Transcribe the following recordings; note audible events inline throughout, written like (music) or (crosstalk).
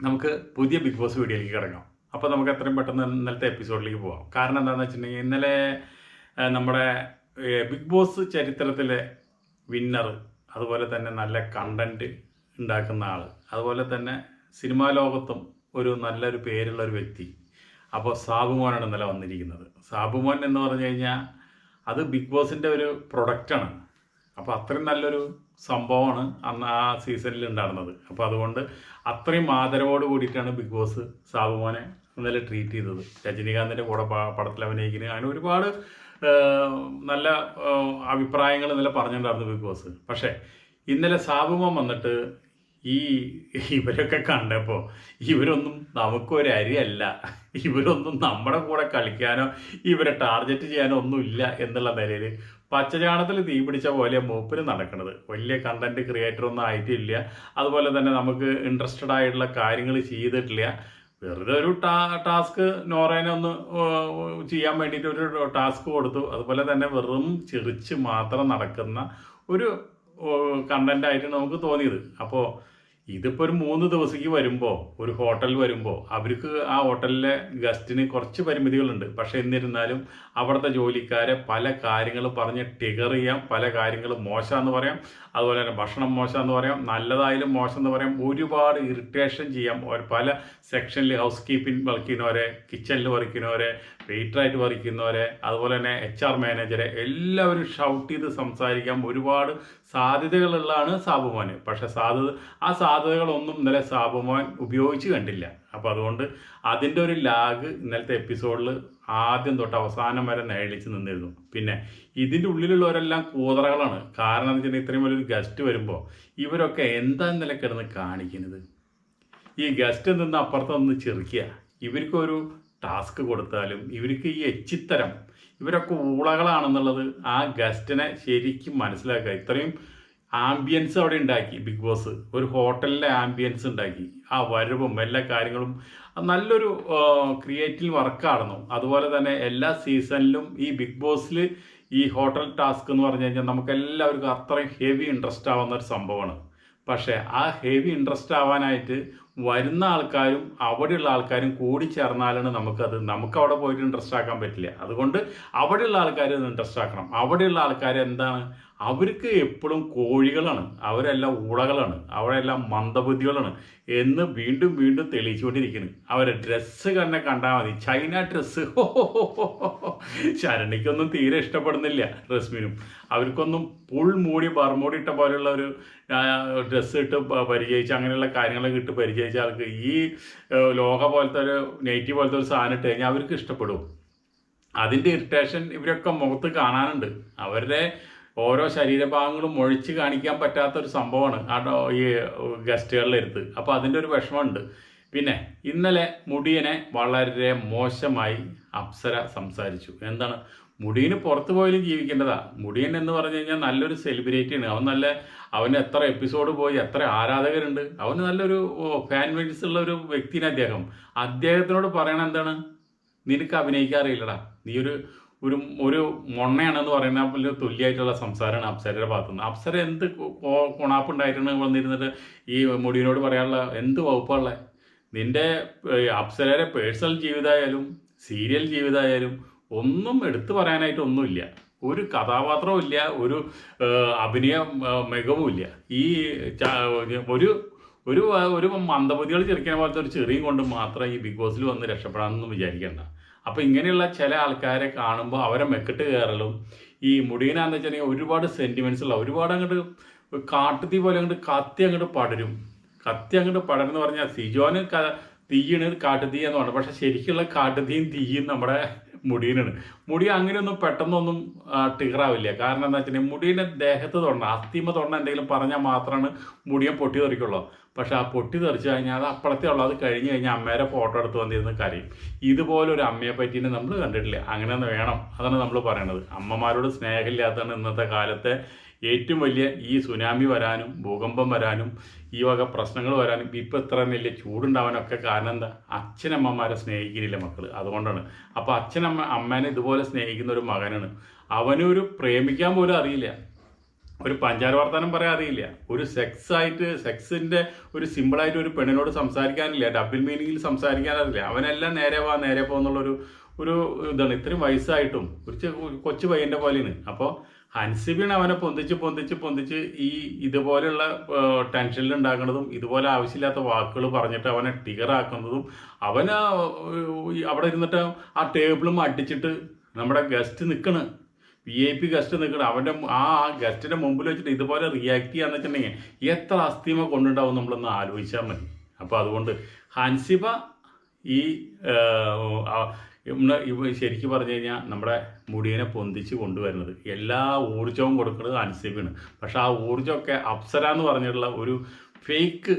നമുക്ക് പുതിയ big boss വീഡിയോയിലേക്ക് കിടക്കാം. അപ്പോൾ നമുക്ക് എത്രയും പെട്ടെന്ന് ഇന്നലത്തെ എപ്പിസോഡിലേക്ക് പോകാം കാരണം എന്താണെന്ന് വെച്ചിട്ടുണ്ടെങ്കിൽ ഇന്നലെ നമ്മുടെ ബിഗ് ബോസ് ചരിത്രത്തിലെ വിന്നർ അതുപോലെ തന്നെ നല്ല കണ്ടന്റ് ഉണ്ടാക്കുന്ന ആൾ അതുപോലെ തന്നെ സിനിമാ ലോകത്തും ഒരു നല്ലൊരു പേരുള്ള ഒരു വ്യക്തി അപ്പോൾ സാബുമോനാണ് ഇന്നലെ വന്നിരിക്കുന്നത്. സാബുമോൻ എന്ന് പറഞ്ഞു കഴിഞ്ഞാൽ അത് ബിഗ് ബോസിന്റെ ഒരു പ്രൊഡക്റ്റാണ് അപ്പോൾ അത്രയും നല്ലൊരു സംഭവമാണ് അന്ന് ആ സീസണിൽ ഉണ്ടായിരുന്നത്. അപ്പോൾ അതുകൊണ്ട് അത്രയും ആദരവോട് കൂടിയിട്ടാണ് ബിഗ് ബോസ് സാബുമോനെ ഇന്നലെ ട്രീറ്റ് ചെയ്തത്. രജനീകാന്തിന്റെ കൂടെ പടത്തിൽ അഭിനയിക്കുന്നത് അങ്ങനെ ഒരുപാട് നല്ല അഭിപ്രായങ്ങൾ ഇന്നലെ പറഞ്ഞിട്ടുണ്ടായിരുന്നു ബിഗ് ബോസ് പക്ഷേ ഇന്നലെ സാബുമോൻ വന്നിട്ട് ഈ ഇവരൊക്കെ കണ്ടപ്പോൾ ഇവരൊന്നും നമുക്കൊരു അരിയല്ല. ഇവരൊന്നും നമ്മുടെ കൂടെ കളിക്കാനോ ഇവരെ ടാർഗറ്റ് ചെയ്യാനോ ഒന്നുമില്ല എന്നുള്ള നിലയിൽ പച്ചചാണത്തിൽ തീ പിടിച്ച പോലെ മൂപ്പിന് നടക്കുന്നത് വലിയ കണ്ടന്റ് ക്രിയേറ്റർ ഒന്നും ആയിട്ടില്ല. അതുപോലെ തന്നെ നമുക്ക് ഇൻട്രസ്റ്റഡ് ആയിട്ടുള്ള കാര്യങ്ങൾ ചെയ്തിട്ടില്ല. വെറുതെ ഒരു ടാ ടാസ്ക് നോറേനെ ഒന്ന് ചെയ്യാൻ വേണ്ടിയിട്ട് ഒരു ടാസ്ക് കൊടുത്തു. അതുപോലെ തന്നെ വെറും ചെറിച്ച് മാത്രം നടക്കുന്ന ഒരു കണ്ടന്റ് ആയിട്ട് നമുക്ക് തോന്നിയത്. അപ്പോൾ ഇതിപ്പോൾ ഒരു മൂന്ന് ദിവസത്തേക്ക് വരുമ്പോൾ ഒരു ഹോട്ടൽ വരുമ്പോൾ അവർക്ക് ആ ഹോട്ടലിലെ ഗസ്റ്റിന് കുറച്ച് പരിമിതികളുണ്ട്. പക്ഷേ എന്നിരുന്നാലും അവിടുത്തെ ജോലിക്കാരെ പല കാര്യങ്ങൾ പറഞ്ഞ് ടിഗർ ചെയ്യാം പല കാര്യങ്ങൾ മോശമെന്ന് പറയാം. അതുപോലെ തന്നെ ഭക്ഷണം മോശം എന്ന് പറയാം നല്ലതായാലും മോശം എന്ന് പറയാം ഒരുപാട് ഇറിറ്റേഷൻ ചെയ്യാം. പല സെക്ഷനിൽ ഹൗസ് കീപ്പിംഗ് വർക്ക് കിച്ചണിൽ വർക്കുന്നവരെ വെയിറ്ററായിട്ട് വർക്കുന്നവരെ അതുപോലെ തന്നെ എച്ച് ആർ മാനേജറെ എല്ലാവരും ഷൗട്ട് ചെയ്ത് സംസാരിക്കാം. ഒരുപാട് സാധ്യതകളുള്ളതാണ് സാബുമോന്. പക്ഷെ സാധ്യത ആ സാധ്യതകളൊന്നും ഇന്നലെ സാബുമോൻ ഉപയോഗിച്ച് കണ്ടില്ല. അപ്പോൾ അതുകൊണ്ട് അതിന്റെ ഒരു ലാഗ് ഇന്നലത്തെ എപ്പിസോഡിൽ ആദ്യം തൊട്ട് അവസാനം വരെ നേളിച്ച് നിന്നിരുന്നു. പിന്നെ ഇതിന്റെ ഉള്ളിലുള്ളവരെല്ലാം കൂതറകളാണ്. കാരണം എന്ന് വെച്ചാൽ ഇത്രയും വലിയൊരു ഗസ്റ്റ് വരുമ്പോൾ ഇവരൊക്കെ എന്താ ഇന്നലെ കിടന്ന് കാണിക്കുന്നത്? ഈ ഗസ്റ്റ് നിന്ന് അപ്പുറത്ത് നിന്ന് ചെറുക്കുക ഇവർക്കൊരു ടാസ്ക് കൊടുത്താലും ഇവർക്ക് ഈ എച്ചിത്തരം ഇവരൊക്കെ ഊളകളാണെന്നുള്ളത് ആ ഗസ്റ്റിനെ ശരിക്കും മനസ്സിലാക്കുക. ഇത്രയും ആംബിയൻസ് അവിടെ ഉണ്ടാക്കി. ബിഗ് ബോസ് ഒരു ഹോട്ടലിലെ ആംബിയൻസ് ഉണ്ടാക്കി. ആ വരവും എല്ലാ കാര്യങ്ങളും നല്ലൊരു ക്രിയേറ്റീവ് വർക്കായിരുന്നു അതുപോലെ തന്നെ എല്ലാ സീസണിലും ഈ ബിഗ് ബോസിൽ ഈ ഹോട്ടൽ ടാസ്ക് എന്ന് പറഞ്ഞു കഴിഞ്ഞാൽ നമുക്ക് എല്ലാവർക്കും അത്രയും ഹെവി ഇൻട്രസ്റ്റ് ആവുന്ന ഒരു സംഭവമാണ്. പക്ഷേ ആ ഹെവി ഇൻട്രസ്റ്റ് ആവാനായിട്ട് വരുന്ന ആൾക്കാരും അവിടെയുള്ള ആൾക്കാരും കൂടി ചേർന്നാലാണ് നമുക്കത് നമുക്ക് അവിടെ പോയിട്ട് ഇൻട്രസ്റ്റ് ആക്കാൻ പറ്റില്ല. അതുകൊണ്ട് അവിടെയുള്ള ആൾക്കാർ ഇൻട്രസ്റ്റ് ആക്കണം. അവിടെയുള്ള ആൾക്കാർ എന്താണ്? അവർക്ക് എപ്പോഴും കോഴികളാണ്. അവരെല്ലാം ഊളകളാണ്. അവരെല്ലാം മന്ദബുദ്ധികളാണ് എന്ന് വീണ്ടും വീണ്ടും തെളിയിച്ചുകൊണ്ടിരിക്കുന്നു. അവരെ ഡ്രസ്സ് തന്നെ കണ്ടാൽ മതി. ചൈന ഡ്രസ്സ് (laughs) ശരണിക്കൊന്നും തീരെ ഇഷ്ടപ്പെടുന്നില്ല റസ്മിനും. അവർക്കൊന്നും പുൾ മൂടി ബർമൂടി ഇട്ട പോലെയുള്ള ഒരു ഡ്രസ്സ് ഇട്ട് പരിചയിച്ച് അങ്ങനെയുള്ള കാര്യങ്ങളൊക്കെ ഇട്ട് പരിചയിച്ച ആൾക്ക് ഈ ലോക പോലത്തെ ഒരു നെയ്റ്റി പോലത്തെ ഒരു സാധനം ഇട്ട് കഴിഞ്ഞാൽ അവർക്ക് ഇഷ്ടപ്പെടും. അതിന്റെ ഇറിറ്റേഷൻ ഇവരൊക്കെ മുഖത്ത് കാണാനുണ്ട്. അവരുടെ ഓരോ ശരീരഭാഗങ്ങളും ഒഴിച്ച് കാണിക്കാൻ പറ്റാത്തൊരു സംഭവമാണ് ആ ഈ ഗസ്റ്റുകളിലെടുത്ത്. അപ്പോൾ അതിന്റെ ഒരു വിഷമമുണ്ട്. പിന്നെ ഇന്നലെ മുടിയനെ വളരെ മോശമായി അപ്സര സംസാരിച്ചു. എന്താണ്? മുടിയന് പുറത്തു പോയാലും ജീവിക്കേണ്ടതാ. മുടിയൻ എന്ന് പറഞ്ഞു കഴിഞ്ഞാൽ നല്ലൊരു സെലിബ്രിറ്റിയാണ് അവൻ നല്ല അവന് എത്ര എപ്പിസോഡ് പോയി എത്ര ആരാധകരുണ്ട്. അവന് നല്ലൊരു ഫാൻ ബേസ് ഉള്ള ഒരു വ്യക്തിനെ അദ്ദേഹം. അദ്ദേഹത്തിനോട് പറയണ എന്താണ്? നിനക്ക് അഭിനയിക്കാൻ അറിയില്ലടാ. നീ ഒരു ഒരു ഒരു മൊണ്ണയാണെന്ന് പറയുന്ന പോലെ തുല്യമായിട്ടുള്ള സംസാരമാണ് അപ്സരയുടെ ഭാഗത്തു നിന്ന് അപ്സര എന്ത് കുണാപ്പുണ്ടായിട്ടാണ് വന്നിരുന്നിട്ട് ഈ മുടിയനോട് പറയാനുള്ള എന്ത് വകുപ്പുള്ള നിന്റെ അപ്സരയുടെ പേഴ്സണൽ ജീവിതമായാലും സീരിയൽ ജീവിതമായാലും ഒന്നും എടുത്തു പറയാനായിട്ട് ഒന്നുമില്ല ഒരു കഥാപാത്രവും ഇല്ല ഒരു അഭിനയ മികവും ഇല്ല ഈ ഒരു ഒരു ഒരു മന്ദബുദ്ധികൾ ചെറുക്കുന്ന പോലത്തെ ഒരു ചെറിയും കൊണ്ട് മാത്രം ഈ ബിഗ് ബോസിൽ വന്ന് രക്ഷപ്പെടാമെന്നൊന്നും വിചാരിക്കേണ്ട. അപ്പോൾ ഇങ്ങനെയുള്ള ചില ആൾക്കാരെ കാണുമ്പോൾ അവരെ മെക്കിട്ട് കയറലും ഈ മുടിയനാന്ന് വെച്ചിട്ടുണ്ടെങ്കിൽ ഒരുപാട് സെന്റിമെന്റ്സ് ഉള്ള ഒരുപാട് അങ്ങോട്ട് കാട്ടുതീ പോലെ അങ്ങോട്ട് കത്തി അങ്ങോട്ട് പടരും. കത്തി അങ്ങോട്ട് പടരുന്ന് പറഞ്ഞാൽ സിജോന് തീയാണ് കാട്ടുതീ എന്ന് പറഞ്ഞു. പക്ഷെ ശരിക്കുള്ള കാട്ടുതീയും തീയും നമ്മുടെ മുടിയനാണ് മുടി അങ്ങനെയൊന്നും പെട്ടെന്നൊന്നും ടിഗറാവില്ല കാരണം എന്താ വെച്ചിട്ടുണ്ടെങ്കിൽ മുടീന്റെ ദേഹത്ത് തൊടണം അസ്ഥിമ തൊടണം എന്തെങ്കിലും പറഞ്ഞാൽ മാത്രമാണ് മുടിയെ പൊട്ടി തെറിക്കുള്ളൂ. പക്ഷെ ആ പൊട്ടി തെറിച്ച് കഴിഞ്ഞാൽ അത് അപ്പളത്തെ ഉള്ളത് കഴിഞ്ഞ് കഴിഞ്ഞാൽ അമ്മേരെ ഫോട്ടോ എടുത്ത് വന്നിരുന്ന് കരയും. ഇതുപോലെ ഒരു അമ്മയെ പറ്റീനെ നമ്മൾ കണ്ടിട്ടില്ല. അങ്ങനെ വേണം. അതാണ് നമ്മൾ പറയണത്. അമ്മമാരോട് സ്നേഹമില്ലാത്തതാണ് ഇന്നത്തെ കാലത്തെ ഏറ്റവും വലിയ ഈ സുനാമി വരാനും ഭൂകമ്പം വരാനും ഈ വക പ്രശ്നങ്ങൾ വരാനും ഇപ്പം ഇത്ര വലിയ ചൂടുണ്ടാവാനൊക്കെ കാരണം എന്താ? അച്ഛനമ്മമാരെ സ്നേഹിക്കുന്നില്ല മക്കൾ അതുകൊണ്ടാണ്. അപ്പോൾ അച്ഛനമ്മ അമ്മേനെ ഇതുപോലെ സ്നേഹിക്കുന്ന ഒരു മകനാണ്. അവനൊരു പ്രേമിക്കാൻ പോലും അറിയില്ല. ഒരു പഞ്ചാര വർത്തമാനം പറയാൻ അറിയില്ല. ഒരു സെക്സ് ആയിട്ട് സെക്സിന്റെ ഒരു സിമ്പിളായിട്ട് ഒരു പെണ്ണിനോട് സംസാരിക്കാനില്ല. ഡബിൾ മീനിങ്ങിൽ സംസാരിക്കാനറിയില്ല. അവനെല്ലാം നേരെ വാ നേരെ പോകുന്നുള്ളൊരു ഒരു ഇതാണ്. ഇത്രയും വയസ്സായിട്ടും. ഒരു കൊച്ചു പയ്യന്റെ പോലെയാണ്. അപ്പോൾ ഹൻസിബിയാണ് അവനെ പൊന്തിച്ച് പൊന്തിച്ച് പൊന്തിച്ച് ഈ ഇതുപോലെയുള്ള ടെൻഷനിൽ ഉണ്ടാക്കുന്നതും ഇതുപോലെ ആവശ്യമില്ലാത്ത വാക്കുകൾ പറഞ്ഞിട്ട് അവനെ ടിഗറാക്കുന്നതും അവന് അവിടെ ഇരുന്നിട്ട് ആ ടേബിളും അടിച്ചിട്ട് നമ്മുടെ ഗസ്റ്റ് നിൽക്കണ് വി ഐ പി ഗസ്റ്റ് നിൽക്കണം അവന്റെ ആ ഗസ്റ്റിന്റെ മുമ്പിൽ വെച്ചിട്ട് ഇതുപോലെ റിയാക്ട് ചെയ്യാന്ന് വെച്ചിട്ടുണ്ടെങ്കിൽ എത്ര അസ്ഥിമ കൊണ്ടുണ്ടാവും നമ്മളൊന്ന് ആലോചിച്ചാൽ മതി. അപ്പോൾ അതുകൊണ്ട് ഹൻസിബ ഈ ശരിക്കും പറഞ്ഞു കഴിഞ്ഞാൽ നമ്മുടെ മുടിയനെ പൊന്തിച്ച് കൊണ്ടുവരുന്നത്. എല്ലാ ഊർജവും കൊടുക്കുന്നത് അനുസരിപ്പാണ് പക്ഷെ ആ ഊർജമൊക്കെ അപ്സര എന്ന് പറഞ്ഞിട്ടുള്ള ഒരു ഫേക്ക്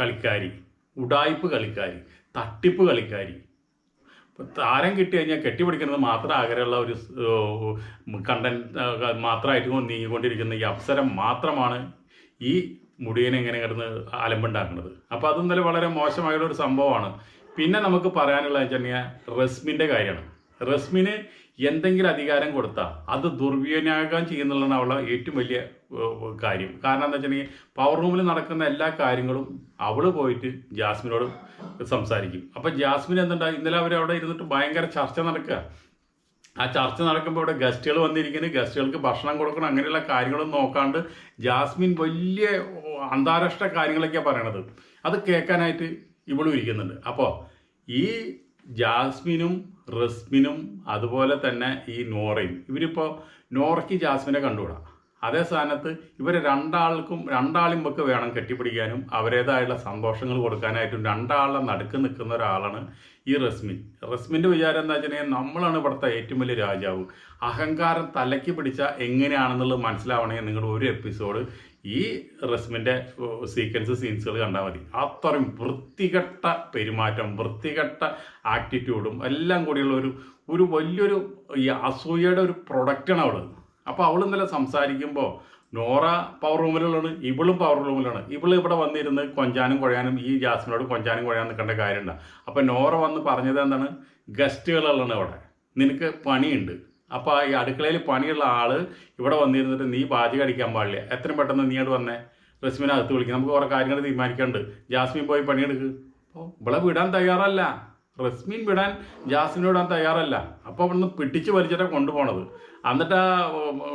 കളിക്കാരി ഉടായ്പ് കളിക്കാരി തട്ടിപ്പ് കളിക്കാരി. താരം കിട്ടി കഴിഞ്ഞാൽ കെട്ടിപ്പിടിക്കുന്നത് മാത്രം ആഗ്രഹമുള്ള ഒരു കണ്ടന്റ് മാത്രമായിട്ട് കൊണ്ട് നീങ്ങിക്കൊണ്ടിരിക്കുന്ന ഈ അപ്സരം മാത്രമാണ് ഈ മുടിയനെ ഇങ്ങനെ കിടന്ന് അലമ്പുണ്ടാക്കുന്നത്. അപ്പോൾ അതും തന്നെ വളരെ മോശമായുള്ള ഒരു സംഭവമാണ്. പിന്നെ നമുക്ക് പറയാനുള്ളത് വെച്ചിട്ടുണ്ടെങ്കിൽ റസ്മിന്റെ കാര്യമാണ്. റസ്മിന് എന്തെങ്കിലും അധികാരം കൊടുത്താൽ അത് ദുർവിനിയോഗം ചെയ്യുന്നുള്ളതാണ് അവളുടെ ഏറ്റവും വലിയ കാര്യം. കാരണം എന്താ വെച്ചിട്ടുണ്ടെങ്കിൽ പവർ റൂമിൽ നടക്കുന്ന എല്ലാ കാര്യങ്ങളും അവൾ പോയിട്ട് ജാസ്മിനോട് സംസാരിക്കും. അപ്പം ജാസ്മിൻ എന്തുണ്ടാകും ഇന്നലെ അവർ അവിടെ ഇരുന്നിട്ട് ഭയങ്കര ചർച്ച നടക്കുക. ആ ചർച്ച നടക്കുമ്പോൾ ഇവിടെ ഗസ്റ്റുകൾ വന്നിരിക്കുന്നു. ഗസ്റ്റുകൾക്ക് ഭക്ഷണം കൊടുക്കണം അങ്ങനെയുള്ള കാര്യങ്ങളൊന്നും നോക്കാണ്ട് ജാസ്മിൻ വലിയ അന്താരാഷ്ട്ര കാര്യങ്ങളൊക്കെയാണ് പറയണത്. അത് കേൾക്കാനായിട്ട് ഇവളും ഇരിക്കുന്നുണ്ട്. അപ്പോൾ ഈ ജാസ്മിനും റസ്മിനും അതുപോലെ തന്നെ ഈ നോറയും ഇവരിപ്പോൾ നോറയ്ക്ക് ജാസ്മിനെ കണ്ടുകൂടാ. അതേ സ്ഥാനത്ത് ഇവർ രണ്ടാൾക്കും രണ്ടാളും ഒക്കെ വേണം കെട്ടിപ്പിടിക്കാനും അവരേതായുള്ള സന്തോഷങ്ങൾ കൊടുക്കാനായിട്ടും രണ്ടാളുടെ നടുക്ക് നിൽക്കുന്ന ഒരാളാണ് ഈ റസ്മിൻ. റസ്മിന്റെ വിചാരം എന്താ വെച്ചിട്ടുണ്ടെങ്കിൽ നമ്മളാണ് ഇവിടുത്തെ ഏറ്റവും വലിയ രാജാവ്. അഹങ്കാരം തലയ്ക്ക് പിടിച്ചാൽ എങ്ങനെയാണെന്നുള്ളത് മനസ്സിലാവണമെങ്കിൽ നിങ്ങൾ ഒരു എപ്പിസോഡ് ഈ റസ്മിന്റെ സീക്വൻസ് സീൻസുകൾ കണ്ടാൽ മതി. അത്രയും വൃത്തികെട്ട പെരുമാറ്റം വൃത്തികെട്ട ആറ്റിറ്റ്യൂഡും എല്ലാം കൂടിയുള്ള ഒരു ഒരു വലിയൊരു ഈ അസൂയയുടെ ഒരു പ്രൊഡക്റ്റാണ് അവൾ. അപ്പോൾ അവൾ ഇന്നലെ സംസാരിക്കുമ്പോൾ നോറ പവർ റൂമിലാണ് ഇവളും പവർ റൂമിലാണ് ഇവൾ ഇവിടെ വന്നിരുന്ന് കൊഞ്ചാനും കുഴയാനും ഈ ജാസ്മിനോട് കൊഞ്ചാനും കുഴയാൻ നിൽക്കേണ്ട കാര്യമുണ്ട്. അപ്പോൾ നോറ വന്ന് പറഞ്ഞത് എന്താണ്? ഗസ്റ്റുകളുള്ളതാണ് അവിടെ. നിനക്ക് പണിയുണ്ട്. അപ്പോൾ ഈ അടുക്കളയിൽ പണിയുള്ള ആൾ ഇവിടെ വന്നിരുന്നിട്ട് നീ പാചകം അടിക്കാൻ പാടില്ല. എത്രയും പെട്ടെന്ന് നീ അത് വന്നേ. റസ്മിനെ അകത്ത് വിളിക്കും. നമുക്ക് കുറേ കാര്യങ്ങൾ തീരുമാനിക്കാനുണ്ട്. ജാസ്മിൻ പോയി പണിയെടുക്ക്. അപ്പോൾ ഇവിടെ വിടാൻ തയ്യാറല്ല. റസ്മിൻ വിടാൻ ജാസ്മിൻ വിടാൻ തയ്യാറല്ല. അപ്പോൾ അവിടുന്ന് പിടിച്ച് വലിച്ചിട്ടാണ് കൊണ്ടുപോണത്. എന്നിട്ട്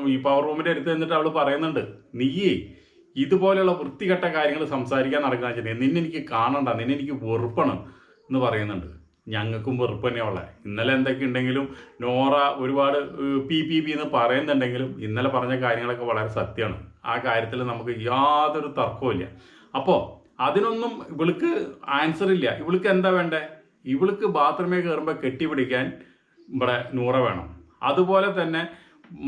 ഈ പവർ റൂമിന്റെ അടുത്ത് നിന്നിട്ട് അവൾ പറയുന്നുണ്ട് നീയേ ഇതുപോലെയുള്ള വൃത്തികെട്ട കാര്യങ്ങൾ സംസാരിക്കാൻ നടക്കാൻ വെച്ചിട്ടുണ്ടെങ്കിൽ നിന്നെ എനിക്ക് കാണണ്ട. നിന്നെ എനിക്ക് വെറുപ്പാണ്. എന്ന് പറയുന്നുണ്ട്. ഞങ്ങൾക്കും വെറുപ്പ് തന്നെയുള്ള ഇന്നലെ എന്തൊക്കെ ഉണ്ടെങ്കിലും നോറ ഒരുപാട് പി പി പി എന്ന് പറയുന്നുണ്ടെങ്കിലും ഇന്നലെ പറഞ്ഞ കാര്യങ്ങളൊക്കെ വളരെ സത്യമാണ്. ആ കാര്യത്തിൽ നമുക്ക് യാതൊരു തർക്കവും അപ്പോൾ അതിനൊന്നും ഇവൾക്ക് ആൻസർ ഇല്ല. ഇവൾക്ക് എന്താ വേണ്ടേ? ഇവൾക്ക് ബാത്റൂമിൽ കയറുമ്പോൾ കെട്ടിപ്പിടിക്കാൻ ഇവിടെ നൂറ വേണം. അതുപോലെ തന്നെ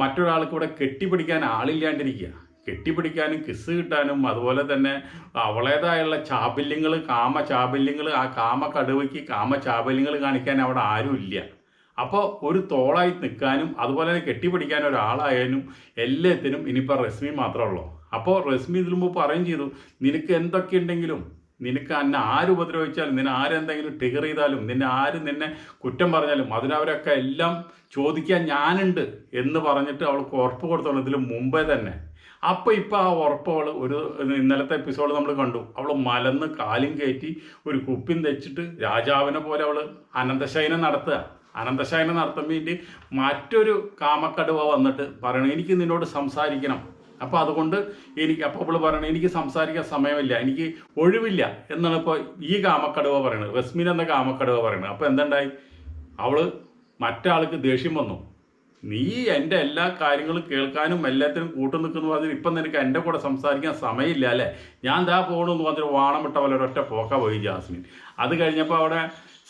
മറ്റൊരാൾക്ക് ഇവിടെ കെട്ടിപ്പിടിക്കാൻ ആളില്ലാണ്ടിരിക്കുക. കെട്ടിപ്പിടിക്കാനും കിസ് കിട്ടാനും അതുപോലെ തന്നെ അവളേതായുള്ള ചാബല്യങ്ങൾ കാമ ചാബല്യങ്ങൾ ആ കാമ കടുവയ്ക്ക് കാമ ചാബല്യങ്ങൾ കാണിക്കാൻ അവിടെ ആരും ഇല്ല. അപ്പോൾ ഒരു തോളായി നിൽക്കാനും അതുപോലെ തന്നെ കെട്ടിപ്പിടിക്കാൻ ഒരാളായാലും എല്ലാത്തിനും ഇനിയിപ്പോൾ റസ്മി മാത്രമേ ഉള്ളൂ. അപ്പോൾ റസ്മി ഇതിനു മുമ്പ് പറയും ചെയ്തു നിനക്ക് എന്തൊക്കെ ഉണ്ടെങ്കിലും നിനക്ക് എന്നെ ആര് ഉപദ്രവിച്ചാലും നിന്നെ ആരെന്തെങ്കിലും ടിഗർ ചെയ്താലും നിന്നെ ആര് നിന്നെ കുറ്റം പറഞ്ഞാലും അതിനവരൊക്കെ എല്ലാം ചോദിക്കാൻ ഞാനുണ്ട് എന്ന് പറഞ്ഞിട്ട് അവൾക്ക് ഉറപ്പ് കൊടുത്തോളൂ ഇതിൽ മുമ്പേ തന്നെ. അപ്പോൾ ഇപ്പോൾ ആ ഉറപ്പ് അവൾ ഒരു ഇന്നലത്തെ എപ്പിസോഡ് നമ്മൾ കണ്ടു. അവൾ മലന്ന് കാലും കയറ്റി ഒരു കുപ്പിൻ തെച്ചിട്ട് രാജാവിനെ പോലെ അവൾ അനന്തശയനം നടത്തുക. അനന്തശയനം നടത്തുമ്പോൾ മറ്റൊരു കാമക്കടുവ വന്നിട്ട് പറയണം എനിക്ക് നിന്നോട് സംസാരിക്കണം. അപ്പോൾ അതുകൊണ്ട് എനിക്ക് അപ്പോൾ ഇപ്പോൾ പറയണത് എനിക്ക് സംസാരിക്കാൻ സമയമില്ല എനിക്ക് ഒഴിവില്ല എന്നാണ് ഇപ്പോൾ ഈ കാമക്കടുവ പറയുന്നത് റസ്മിൻ എന്ന കാമക്കടുവ പറയുന്നത് അപ്പോൾ എന്തുണ്ടായി? അവൾ മറ്റാൾക്ക് ദേഷ്യം വന്നു. നീ എന്റെ എല്ലാ കാര്യങ്ങളും കേൾക്കാനും എല്ലാത്തിനും കൂട്ടു നിൽക്കുന്നു പറഞ്ഞാൽ ഇപ്പം നിനക്ക് എന്റെ കൂടെ സംസാരിക്കാൻ സമയമില്ല അല്ലേ? ഞാൻ ദാ പോകണമെന്ന് പറഞ്ഞിട്ട് വാണം വിട്ട പോലെ ഒരൊറ്റ പോക്ക പോയി ജാസ്മിൻ. അത് കഴിഞ്ഞപ്പോൾ അവിടെ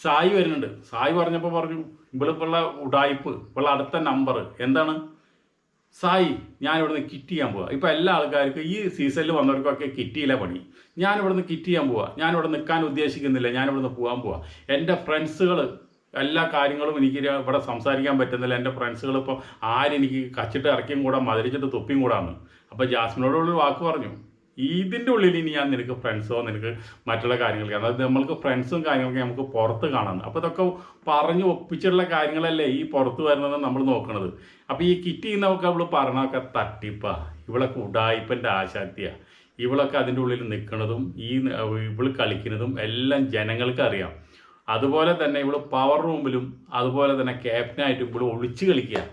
സായി വരുന്നുണ്ട്. സായി പറഞ്ഞപ്പോൾ പറഞ്ഞു ഇവളിപ്പുള്ള ഉടായ്പ് ഇവളുടെ അടുത്ത നമ്പർ എന്താണ്? സായി ഞാനിവിടുന്ന് കിറ്റ് ചെയ്യാൻ പോവാ. ഇപ്പോൾ എല്ലാ ആൾക്കാർക്കും ഈ സീസണിൽ വന്നവർക്കൊക്കെ കിറ്റിയില്ല പണി. ഞാനിവിടുന്ന് കിറ്റ് ചെയ്യാൻ പോവാ. ഞാനിവിടെ നിൽക്കാൻ ഉദ്ദേശിക്കുന്നില്ല. ഞാനിവിടുന്ന് പോകാൻ പോവാ. എന്റെ ഫ്രണ്ട്സുകൾ എല്ലാ കാര്യങ്ങളും എനിക്ക് ഇവിടെ സംസാരിക്കാൻ പറ്റുന്നില്ല. എന്റെ ഫ്രണ്ട്സുകൾ ഇപ്പോൾ ആരെനിക്ക് കച്ചിട്ട് ഇറക്കിയും കൂടാ മധുരിച്ചിട്ട് തുപ്പിയും കൂടാന്ന്. അപ്പോൾ ജാസ്മിനോടുള്ളൊരു വാക്ക് പറഞ്ഞു. ഇതിന്റെ ഉള്ളിൽ ഇനി ഞാൻ നിനക്ക് ഫ്രണ്ട്സോ നിനക്ക് മറ്റുള്ള കാര്യങ്ങളൊക്കെ അതായത് നമ്മൾക്ക് ഫ്രണ്ട്സും കാര്യങ്ങളൊക്കെ നമുക്ക് പുറത്ത് കാണാം. അപ്പോൾ ഇതൊക്കെ പറഞ്ഞ് ഒപ്പിച്ചിട്ടുള്ള കാര്യങ്ങളല്ലേ ഈ പുറത്ത് വരുന്നത് നമ്മൾ നോക്കണത്. അപ്പോൾ ഈ കിറ്റി നമുക്ക് അവൾ പറഞ്ഞൊക്കെ തട്ടിപ്പാ. ഇവളൊക്കെ ഉടായിപ്പന്റെ ആശാത്യാണ് ഇവളൊക്കെ അതിന്റെ ഉള്ളിൽ നിൽക്കുന്നതും ഈ ഇവൾ കളിക്കുന്നതും എല്ലാം ജനങ്ങൾക്ക് അറിയാം. അതുപോലെ തന്നെ ഇവൾ പവർ റൂമിലും അതുപോലെ തന്നെ ക്യാപ്റ്റനായിട്ടും ഇവൾ ഒളിച്ച് കളിക്കുക.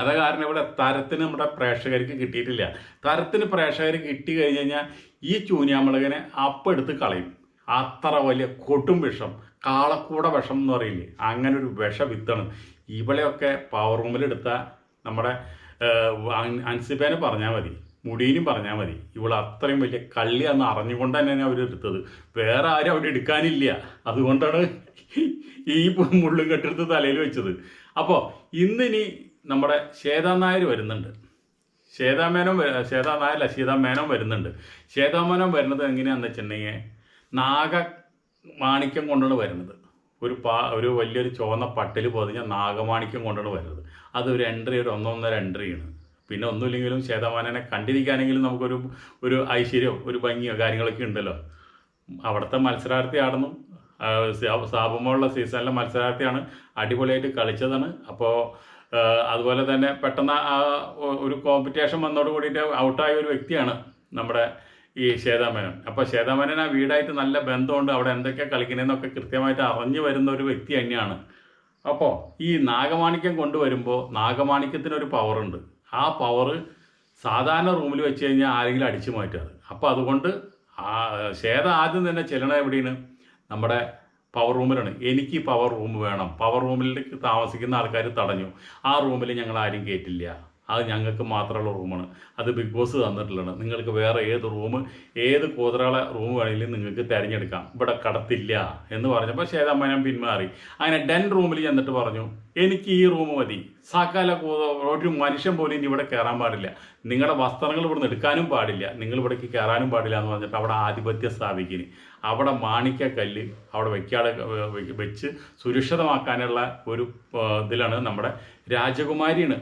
അതാ കാരണം ഇവിടെ തരത്തിന് നമ്മുടെ പ്രേക്ഷകർക്ക് കിട്ടിയിട്ടില്ല. തരത്തിന് പ്രേക്ഷകർ കിട്ടി കഴിഞ്ഞ് കഴിഞ്ഞാൽ ഈ ചൂനിയാമുളകിനെ അപ്പം എടുത്ത് കളയും. അത്ര വലിയ കൊട്ടും വിഷം കാളക്കൂട വിഷം എന്ന് പറയില്ലേ? അങ്ങനെ ഒരു വിഷ വിഷവിത്താണ് ഇവളെയൊക്കെ പവർ റൂമിലെടുത്ത നമ്മുടെ അൻസിബേനെ പറഞ്ഞാൽ മതി മുടിയിനും പറഞ്ഞാൽ മതി. ഇവൾ അത്രയും വലിയ കള്ളിയാന്ന് അറിഞ്ഞുകൊണ്ട് തന്നെയാണ് അവർ എടുത്തത്. വേറെ ആരും അവിടെ എടുക്കാനില്ല. അതുകൊണ്ടാണ് ഈ മുള്ളും കെട്ടെടുത്ത് തലയിൽ വെച്ചത്. അപ്പോൾ ഇന്നിനി നമ്മുടെ ശ്വേതാ നായർ വരുന്നുണ്ട്. ശ്വേതാമേനോൻ ശ്വേതാ നായരല്ല സീതാമേനോൻ വരുന്നുണ്ട്. ശ്വേതാമേനോൻ വരുന്നത് എങ്ങനെയാന്ന് വെച്ചിട്ടുണ്ടെങ്കിൽ നാഗ മാണിക്യം കൊണ്ടാണ് വരുന്നത്. ഒരു പാ ഒരു വലിയൊരു ചുവന്ന പട്ടിൽ പൊതിഞ്ഞ നാഗമാണിക്യം കൊണ്ടാണ് വരുന്നത്. അത് ഒരു എൻട്രി ഒരു ഒന്നൊന്നര എൻട്രിയാണ് പിന്നെ ഒന്നുമില്ലെങ്കിലും ശ്വേതമാനനെ കണ്ടിരിക്കാനെങ്കിലും നമുക്കൊരു ഒരു ഐശ്വര്യം ഒരു ഭംഗിയോ കാര്യങ്ങളൊക്കെ ഉണ്ടല്ലോ. അവിടുത്തെ മത്സരാർത്ഥി ആടുന്നു സാപമുള്ള സീസണിലെ മത്സരാർത്ഥിയാണ് അടിപൊളിയായിട്ട് കളിച്ചതാണ്. അപ്പോൾ അതുപോലെ തന്നെ പെട്ടെന്ന് ആ ഒരു കോമ്പറ്റീഷൻ വന്നോട് കൂടിയിട്ട് ഔട്ടായ ഒരു വ്യക്തിയാണ് നമ്മുടെ ഈ ശ്വേതാമേനൻ. അപ്പോൾ ശ്വേതാമേനൻ ആ വീടായിട്ട് നല്ല ബന്ധമുണ്ട് അവിടെ എന്തൊക്കെ കളിക്കുന്നതെന്നൊക്കെ കൃത്യമായിട്ട് അറിഞ്ഞു വരുന്ന ഒരു വ്യക്തി തന്നെയാണ്. അപ്പോൾ ഈ നാഗമാണിക്യം കൊണ്ടുവരുമ്പോൾ നാഗമാണിക്യത്തിനൊരു പവറുണ്ട് ആ പവർ സാധാരണ റൂമിൽ വെച്ച് കഴിഞ്ഞാൽ ആരെങ്കിലും അടിച്ചു മാറ്റാറ് അപ്പോൾ അതുകൊണ്ട് ശ്വേത ആദ്യം തന്നെ ചെല്ലണ എവിടെയാണ്? നമ്മുടെ പവർ റൂമിലാണ് എനിക്ക് പവർ റൂം വേണം. പവർ റൂമിലേക്ക് താമസിക്കുന്ന ആൾക്കാർ തടഞ്ഞു. ആ റൂമിൽ ഞങ്ങൾ ആരും കയറ്റില്ല അത് ഞങ്ങൾക്ക് മാത്രമുള്ള റൂമാണ് അത് ബിഗ് ബോസ് തന്നിട്ടുള്ളതാണ്. നിങ്ങൾക്ക് വേറെ ഏത് റൂം ഏത് കൂതറകളെ റൂം വേണമെങ്കിലും നിങ്ങൾക്ക് തിരഞ്ഞെടുക്കാം. ഇവിടെ കടത്തില്ല എന്ന് പറഞ്ഞപ്പോൾ ഞാൻ പിന്മാറി. അങ്ങനെ ഡെൻ റൂമിൽ ചെന്നിട്ട് പറഞ്ഞു എനിക്ക് ഈ റൂം മതി. സാക്കാല ഒരു മനുഷ്യൻ പോലും ഇനി ഇവിടെ കയറാൻ പാടില്ല. നിങ്ങളുടെ വസ്ത്രങ്ങൾ ഇവിടുന്ന് എടുക്കാനും പാടില്ല. നിങ്ങൾ ഇവിടേക്ക് കയറാനും പാടില്ല എന്ന് പറഞ്ഞിട്ട് അവിടെ ആധിപത്യം സ്ഥാപിക്കുന്നു അവിടെ മാണിക്കക്കല്ല് അവിടെ വെക്കാതെ വെച്ച് സുരക്ഷിതമാക്കാനുള്ള ഒരു ഇതിലാണ് നമ്മുടെ രാജകുമാരിയാണ്.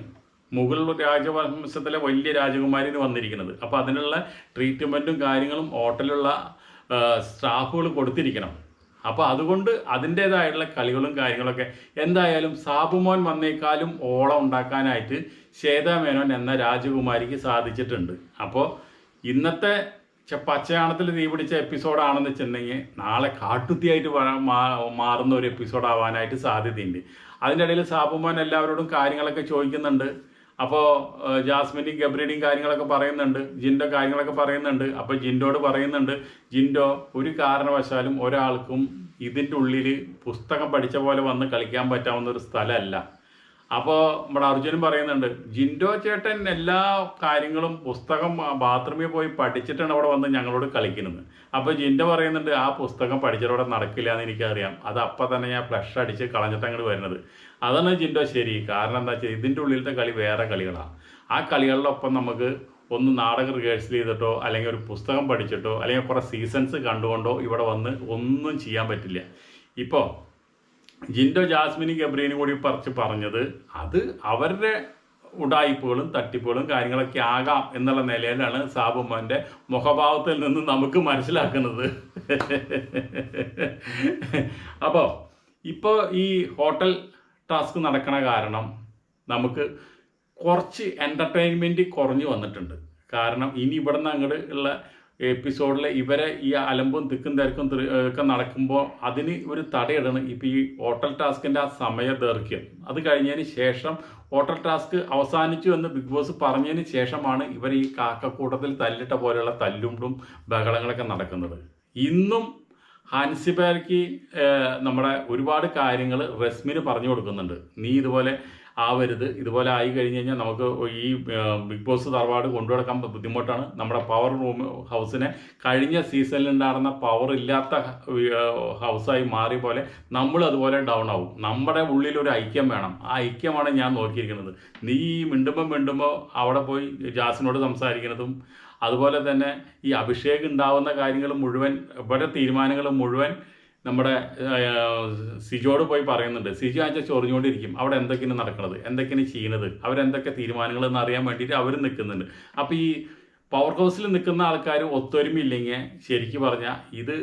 മുഗൾ രാജവംശത്തിലെ വലിയ രാജകുമാരിന് വന്നിരിക്കുന്നത്. അപ്പോൾ അതിനുള്ള ട്രീറ്റ്മെന്റും കാര്യങ്ങളും ഹോട്ടലിലുള്ള സ്റ്റാഫുകൾ കൊടുത്തിരിക്കണം. അപ്പോൾ അതുകൊണ്ട് അതിന്റേതായിട്ടുള്ള കളികളും കാര്യങ്ങളൊക്കെ എന്തായാലും സാബുമോൻ വന്നേക്കാളും ഓളം ഉണ്ടാക്കാനായിട്ട് ശ്വേതാമേനോൻ എന്ന രാജകുമാരിക്ക് സാധിച്ചിട്ടുണ്ട്. അപ്പോൾ ഇന്നത്തെ പച്ചയാണത്തിൽ തീ പിടിച്ച എപ്പിസോഡാണെന്ന് വെച്ചിട്ടുണ്ടെങ്കിൽ നാളെ കാട്ടുത്തിയായിട്ട് മാറുന്ന ഒരു എപ്പിസോഡ് ആവാനായിട്ട് സാധ്യതയുണ്ട്. അതിന്റെ ഇടയിൽ സാബുമോൻ എല്ലാവരോടും കാര്യങ്ങളൊക്കെ ചോദിക്കുന്നുണ്ട്. അപ്പോൾ ജാസ്മിന്റെയും ഗബ്രിയുടെയും കാര്യങ്ങളൊക്കെ പറയുന്നുണ്ട്. ജിൻഡോ കാര്യങ്ങളൊക്കെ പറയുന്നുണ്ട്. അപ്പോൾ ജിൻഡോട് പറയുന്നുണ്ട് ജിൻഡോ ഒരു കാരണവശാലും ഒരാൾക്കും ഇതിന്റെ ഉള്ളിൽ പുസ്തകം പഠിച്ച പോലെ വന്ന് കളിക്കാൻ പറ്റാവുന്ന ഒരു സ്ഥലമല്ല. അപ്പോൾ നമ്മുടെ അർജുനും പറയുന്നുണ്ട് ജിൻഡോ ചേട്ടൻ എല്ലാ കാര്യങ്ങളും പുസ്തകം ബാത്റൂമിൽ പോയി പഠിച്ചിട്ടാണ് അവിടെ വന്ന് ഞങ്ങളോട് കളിക്കുന്നത്. അപ്പോൾ ജിൻഡോ പറയുന്നുണ്ട് ആ പുസ്തകം പഠിച്ചതോടെ നടക്കില്ല എന്ന് എനിക്കറിയാം. അത് അപ്പം തന്നെ ഞാൻ ഫ്ലഷ് അടിച്ച് കളഞ്ഞിട്ട് അങ്ങോട്ട് വരുന്നത്. അതാണ് ജിൻഡോ ശരി. കാരണം എന്താ വെച്ചാൽ ഇതിന്റെ ഉള്ളിലത്തെ കളി വേറെ കളികളാണ് ആ കളികളിലൊപ്പം നമുക്ക് ഒന്ന് നാടകം റിഹേഴ്സൽ ചെയ്തിട്ടോ അല്ലെങ്കിൽ ഒരു പുസ്തകം പഠിച്ചിട്ടോ അല്ലെങ്കിൽ കുറേ സീസൺസ് കണ്ടുകൊണ്ടോ ഇവിടെ വന്ന് ഒന്നും ചെയ്യാൻ പറ്റില്ല. ഇപ്പോൾ ജിൻഡോ ജാസ്മിനും ഗബ്രീനും കൂടി പറിച്ച് പറഞ്ഞത് അത് അവരുടെ ഉടായ്പകളും തട്ടിപ്പുകളും കാര്യങ്ങളൊക്കെ ആകാം എന്നുള്ള നിലയിലാണ് സാബുമ്മന്റെ മുഖഭാവത്തിൽ നിന്ന് നമുക്ക് മനസ്സിലാക്കുന്നത്. അപ്പോൾ ഇപ്പോൾ ഈ ഹോട്ടൽ ടാസ്ക് നടക്കണ കാരണം നമുക്ക് കുറച്ച് എന്റർടൈൻമെന്റ് കുറഞ്ഞു വന്നിട്ടുണ്ട്. കാരണം ഇനി ഇവിടെ നിന്ന് അങ്ങോട്ട് ഉള്ള എപ്പിസോഡിൽ ഇവരെ ഈ അലമ്പും തിക്കും തിരക്കും ഒക്കെ നടക്കുമ്പോൾ അതിന് ഒരു തടയിടണം. ഇപ്പം ഈ ഹോട്ടൽ ടാസ്കിന്റെ ആ സമയ ദൈർഘ്യം അത് കഴിഞ്ഞതിന് ശേഷം ഹോട്ടൽ ടാസ്ക് അവസാനിച്ചു എന്ന് ബിഗ് ബോസ് പറഞ്ഞതിന് ശേഷമാണ് ഇവർ ഈ കാക്കക്കൂട്ടത്തിൽ തല്ലിട്ട പോലെയുള്ള തല്ലുണ്ടും ബഹളങ്ങളൊക്കെ നടക്കുന്നത്. ഇന്നും ഹാൻസിബാർക്ക് നമ്മുടെ ഒരുപാട് കാര്യങ്ങൾ റസ്മിന് പറഞ്ഞു കൊടുക്കുന്നുണ്ട്. നീ ഇതുപോലെ ആവരുത്. ഇതുപോലെ ആയി കഴിഞ്ഞ് കഴിഞ്ഞാൽ നമുക്ക് ഈ ബിഗ് ബോസ് തറവാട് കൊണ്ടുനടക്കാൻ ബുദ്ധിമുട്ടാണ്. നമ്മുടെ പവർ റൂം ഹൗസിനെ കഴിഞ്ഞ സീസണിൽ ഉണ്ടായിരുന്ന പവർ ഇല്ലാത്ത ഹൗസായി മാറിയ പോലെ നമ്മൾ അതുപോലെ ഡൗൺ ആവും. നമ്മുടെ ഉള്ളിൽ ഒരു ഐക്യം വേണം. ആ ഐക്യമാണ് ഞാൻ നോക്കിയിരിക്കുന്നത്. നീ മിണ്ടുമ്പോൾ മിണ്ടുമ്പോൾ അവിടെ പോയി ജാസിനോട് സംസാരിക്കുന്നതും അതുപോലെ തന്നെ ഈ അഭിഷേക് ഉണ്ടാവുന്ന കാര്യങ്ങൾ മുഴുവൻ ഇവിടെ തീരുമാനങ്ങൾ മുഴുവൻ നമ്മുടെ സിജോട് പോയി പറയുന്നുണ്ട് സിജു ആഴ്ച ചൊറിഞ്ഞുകൊണ്ടിരിക്കും. അവിടെ എന്തൊക്കെയാണ് നടക്കുന്നത് എന്തൊക്കെയാണ് ചെയ്യുന്നത് അവരെന്തൊക്കെ തീരുമാനങ്ങൾ എന്ന് അറിയാൻ വേണ്ടിയിട്ട് അവർ നിൽക്കുന്നുണ്ട്. അപ്പോൾ ഈ പവർ ഹൗസിൽ നിൽക്കുന്ന ആൾക്കാർ ഒത്തൊരുമയില്ലെങ്കിൽ ശരിക്കും പറഞ്ഞാൽ ഇത്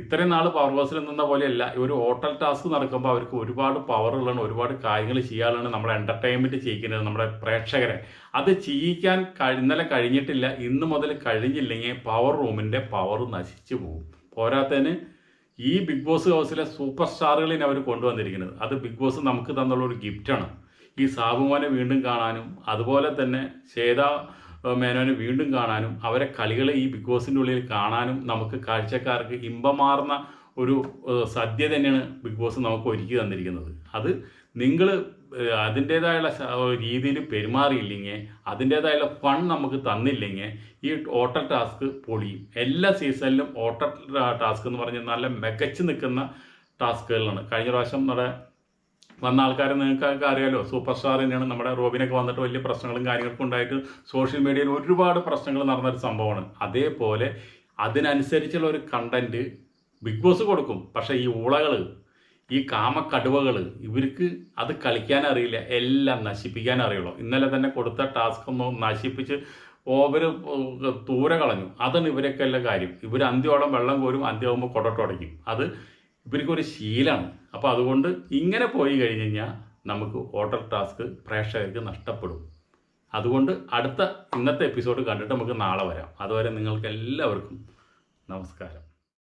ഇത്രയും നാൾ പവർ ഹൗസിൽ നിന്ന പോലെയല്ല. ഒരു ഹോട്ടൽ ടാസ്ക് നടക്കുമ്പോൾ അവർക്ക് ഒരുപാട് പവറുകളാണ് ഒരുപാട് കാര്യങ്ങൾ ചെയ്യാനുള്ളതാണ് നമ്മുടെ എന്റർടൈൻമെന്റ് ചെയ്യിക്കുന്നത് നമ്മുടെ പ്രേക്ഷകരെ. അത് ചെയ്യിക്കാൻ ഇന്നലെ കഴിഞ്ഞിട്ടില്ല. ഇന്ന് മുതൽ കഴിഞ്ഞില്ലെങ്കിൽ പവർ റൂമിന്റെ പവർ നശിച്ചു പോകും. പോരാത്തതിന് ഈ ബിഗ് ബോസ് ഹൗസിലെ സൂപ്പർ സ്റ്റാറുകളിനെ അവർ കൊണ്ടുവന്നിരിക്കുന്നത്. അത് ബിഗ് ബോസ് നമുക്ക് തന്നുള്ള ഒരു ഗിഫ്റ്റാണ് ഈ സാബുമോനെ വീണ്ടും കാണാനും അതുപോലെ തന്നെ ശ്വേത മേനോനെ വീണ്ടും കാണാനും അവരെ കളികളെ ഈ ബിഗ് ബോസിന്റെ ഉള്ളിൽ കാണാനും നമുക്ക് കാഴ്ചക്കാർക്ക് ഇമ്പമാർന്ന ഒരു സദ്യ തന്നെയാണ് ബിഗ് ബോസ് നമുക്ക് ഒരുക്കി തന്നിരിക്കുന്നത്. അത് നിങ്ങൾ അതിന്റേതായുള്ള രീതിയിൽ പെരുമാറിയില്ലെങ്കിൽ അതിന്റേതായുള്ള ഫണ്ട് നമുക്ക് തന്നില്ലെങ്കിൽ ഈ ഓട്ടർ ടാസ്ക് പൊളിയും. എല്ലാ സീസണിലും ഓട്ടർ ടാസ്ക് എന്ന് പറഞ്ഞാൽ നല്ല മികച്ചു നിൽക്കുന്ന ടാസ്കുകളാണ്. കഴിഞ്ഞ പ്രാവശ്യം നമ്മുടെ വന്ന ആൾക്കാരെ നിങ്ങൾക്ക് അറിയാലോ സൂപ്പർ സ്റ്റാർ തന്നെയാണ്. നമ്മുടെ റോബിനൊക്കെ വന്നിട്ട് വലിയ പ്രശ്നങ്ങളും കാര്യങ്ങളൊക്കെ ഉണ്ടായിട്ട് സോഷ്യൽ മീഡിയയിൽ ഒരുപാട് പ്രശ്നങ്ങൾ നടന്നൊരു സംഭവമാണ്. അതേപോലെ അതിനനുസരിച്ചുള്ള ഒരു കണ്ടന്റ് ബിഗ് ബോസ് കൊടുക്കും. പക്ഷേ ഈ ഉളകൾ ഈ കാമക്കടുവകൾ ഇവർക്ക് അത് കളിക്കാൻ അറിയില്ല എല്ലാം നശിപ്പിക്കാൻ അറിയുള്ളൂ ഇന്നലെ തന്നെ കൊടുത്ത ടാസ്ക് ഒന്ന് നശിപ്പിച്ച് ഓവർ തൂര കളഞ്ഞു. അതാണ് ഇവരൊക്കെ എല്ലാ കാര്യം. ഇവർ അന്ത്യോളം വെള്ളം കോരും അന്ത്യമാകുമ്പോൾ കൊടട്ടുടയ്ക്കും അത് ഇവർക്കൊരു ശീലമാണ് അപ്പോൾ അതുകൊണ്ട് ഇങ്ങനെ പോയി കഴിഞ്ഞ് കഴിഞ്ഞാൽ നമുക്ക് ഓട്ടർ ടാസ്ക് പ്രേക്ഷകർക്ക് നഷ്ടപ്പെടും. അതുകൊണ്ട് അടുത്ത ഇന്നത്തെ എപ്പിസോഡ് കണ്ടിട്ട് നമുക്ക് നാളെ വരാം. അതുവരെ നിങ്ങൾക്ക് എല്ലാവർക്കും നമസ്കാരം.